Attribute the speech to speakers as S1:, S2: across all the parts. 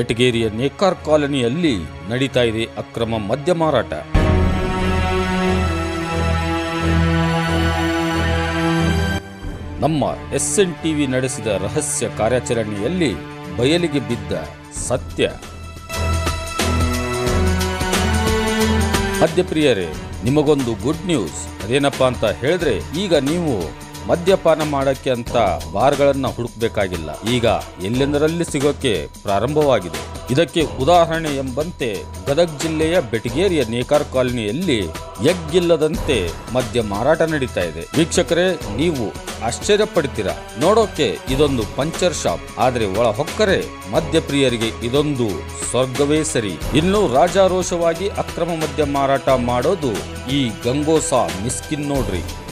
S1: ಬೆಟಗೇರಿಯ ನೇಕಾರ್ ಕಾಲನಿಯಲ್ಲಿ ನಡೀತಾ ಇದೆ ಅಕ್ರಮ ಮದ್ಯ ಮಾರಾಟ. ನಮ್ಮ ಎಸ್ ಎನ್ ಟಿವಿ ನಡೆಸಿದ ರಹಸ್ಯ ಕಾರ್ಯಾಚರಣೆಯಲ್ಲಿ ಬಯಲಿಗೆ ಬಿದ್ದ ಸತ್ಯ. ಮದ್ಯಪ್ರಿಯರೇ, ನಿಮಗೊಂದು ಗುಡ್ ನ್ಯೂಸ್. ಅದೇನಪ್ಪಾ ಅಂತ ಹೇಳಿದ್ರೆ ಈಗ ನೀವು ಮದ್ಯಪಾನ ಮಾಡಕ್ಕೆ ಅಂತ ಬಾರ್ಗಳನ್ನು ಹುಡುಕ್ಬೇಕಾಗಿಲ್ಲ. ಈಗ ಎಲ್ಲೆಂದರಲ್ಲಿ ಸಿಗೋಕೆ ಪ್ರಾರಂಭವಾಗಿದೆ. ಇದಕ್ಕೆ ಉದಾಹರಣೆ ಎಂಬಂತೆ ಗದಗ ಜಿಲ್ಲೆಯ ಬೆಟಗೇರಿಯ ನೇಕಾರ್ ಕಾಲನಿಯಲ್ಲಿ ಎಗ್ಗಿಲ್ಲದಂತೆ ಮದ್ಯ ಮಾರಾಟ ನಡೀತಾ ಇದೆ. ವೀಕ್ಷಕರೇ, ನೀವು ಆಶ್ಚರ್ಯ ಪಡ್ತೀರಾ ನೋಡೋಕೆ ಇದೊಂದು ಪಂಚರ್ ಶಾಪ್. ಆದ್ರೆ ಒಳ ಹೊಕ್ಕರೆ ಮದ್ಯಪ್ರಿಯರಿಗೆ ಇದೊಂದು ಸ್ವರ್ಗವೇ ಸರಿ. ಇನ್ನು ರಾಜಾರೋಷವಾಗಿ ಅಕ್ರಮ ಮದ್ಯ ಮಾರಾಟ ಮಾಡೋದು ಈ ಗಂಗೋಸಾ ಮಿಸ್ಕಿನ್ ನೋಡ್ರಿ.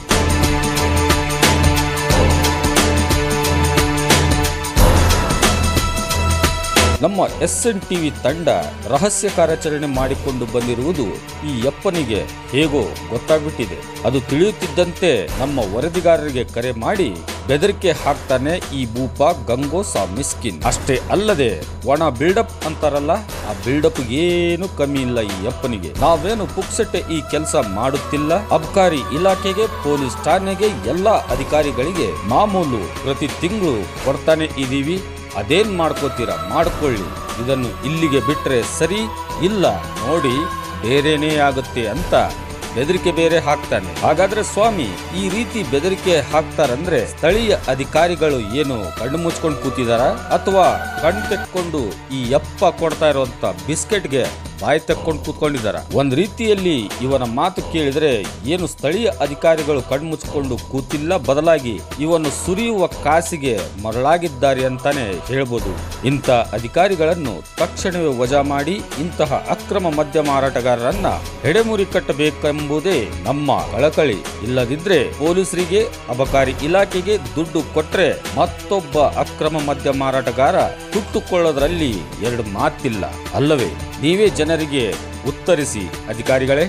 S1: ನಮ್ಮ ಎಸ್ ಎನ್ ಟಿವಿ ತಂಡ ರಹಸ್ಯ ಕಾರ್ಯಾಚರಣೆ ಮಾಡಿಕೊಂಡು ಬಂದಿರುವುದು ಈ ಯಪ್ಪನಿಗೆ ಹೇಗೋ ಗೊತ್ತಾಗ್ಬಿಟ್ಟಿದೆ. ಅದು ತಿಳಿಯುತ್ತಿದ್ದಂತೆ ನಮ್ಮ ವರದಿಗಾರರಿಗೆ ಕರೆ ಮಾಡಿ ಬೆದರಿಕೆ ಹಾಕ್ತಾನೆ ಈ ಭೂಪ ಗಂಗೋಸಾ ಮಿಸ್ಕಿನ್. ಅಷ್ಟೇ ಅಲ್ಲದೆ ಒಣ ಬಿಲ್ಡಪ್ ಅಂತಾರಲ್ಲ, ಆ ಬಿಲ್ಡಪ್ ಏನು ಕಮ್ಮಿ ಇಲ್ಲ ಈ ಯಪ್ಪನಿಗೆ ನಾವೇನು ಪುಕ್ಸಟ್ಟೆ ಈ ಕೆಲಸ ಮಾಡುತ್ತಿಲ್ಲ. ಅಬ್ಕಾರಿ ಇಲಾಖೆಗೆ, ಪೊಲೀಸ್ ಠಾಣೆಗೆ, ಎಲ್ಲಾ ಅಧಿಕಾರಿಗಳಿಗೆ ಮಾಮೂಲು ಪ್ರತಿ ತಿಂಗಳು ಕೊಡ್ತಾನೆ ಇದೀವಿ. ಅದೇನ್ ಮಾಡ್ಕೋತೀರಾ? ಮಾಡ್ಕೊಳ್ಳಿ. ಇದನ್ನು ಇಲ್ಲಿಗೆ ಬಿಟ್ಟರೆ ಸರಿ ಇಲ್ಲ. ನೋಡಿ, ಬೇರೆನೇ ಆಗುತ್ತೆ ಅಂತ ಬೆದರಿಕೆ ಬೇರೆ ಹಾಕ್ತಾನೆ. ಹಾಗಾದ್ರೆ ಸ್ವಾಮಿ, ಈ ರೀತಿ ಬೆದರಿಕೆ ಹಾಕ್ತಾರಂದ್ರೆ ಸ್ಥಳೀಯ ಅಧಿಕಾರಿಗಳು ಏನು ಕಣ್ಣು ಮುಚ್ಕೊಂಡು ಕೂತಿದಾರ? ಅಥವಾ ಕಣ್ ತೆಕ್ಕೊಂಡು ಈ ಯಪ್ಪ ಕೊಡ್ತಾ ಇರುವಂತ ಬಿಸ್ಕೆಟ್ಗೆ ಬಾಯಿ ತಕ್ಕೊಂಡು ಕೂತ್ಕೊಂಡಿದ್ದಾರೆ. ಒಂದ್ ರೀತಿಯಲ್ಲಿ ಇವನ ಮಾತು ಕೇಳಿದ್ರೆ ಏನು ಸ್ಥಳೀಯ ಅಧಿಕಾರಿಗಳು ಕಣ್ಮುಚ್ಕೊಂಡು ಕೂತಿಲ್ಲ ಬದಲಾಗಿ ಇವನು ಸುರಿಯುವ ಕಾಸಿಗೆ ಮರಳಾಗಿದ್ದಾರೆ ಅಂತಾನೆ ಹೇಳ್ಬೋದು. ಇಂಥ ಅಧಿಕಾರಿಗಳನ್ನು ತಕ್ಷಣವೇ ವಜಾ ಮಾಡಿ ಇಂತಹ ಅಕ್ರಮ ಮದ್ಯ ಮಾರಾಟಗಾರರನ್ನ ಹೆಡೆಮುರಿ ಕಟ್ಟಬೇಕೆಂಬುದೇ ನಮ್ಮ ಕಳಕಳಿ. ಇಲ್ಲದಿದ್ರೆ ಪೊಲೀಸರಿಗೆ, ಅಬಕಾರಿ ಇಲಾಖೆಗೆ ದುಡ್ಡು ಕೊಟ್ರೆ ಮತ್ತೊಬ್ಬ ಅಕ್ರಮ ಮದ್ಯ ಮಾರಾಟಗಾರ ಹುಟ್ಟುಕೊಳ್ಳೋದ್ರಲ್ಲಿ ಎರಡು ಮಾತಿಲ್ಲ. ಅಲ್ಲವೇ? ನೀವೇ ಜನರಿಗೆ ಉತ್ತರಿಸಿ ಅಧಿಕಾರಿಗಳೇ.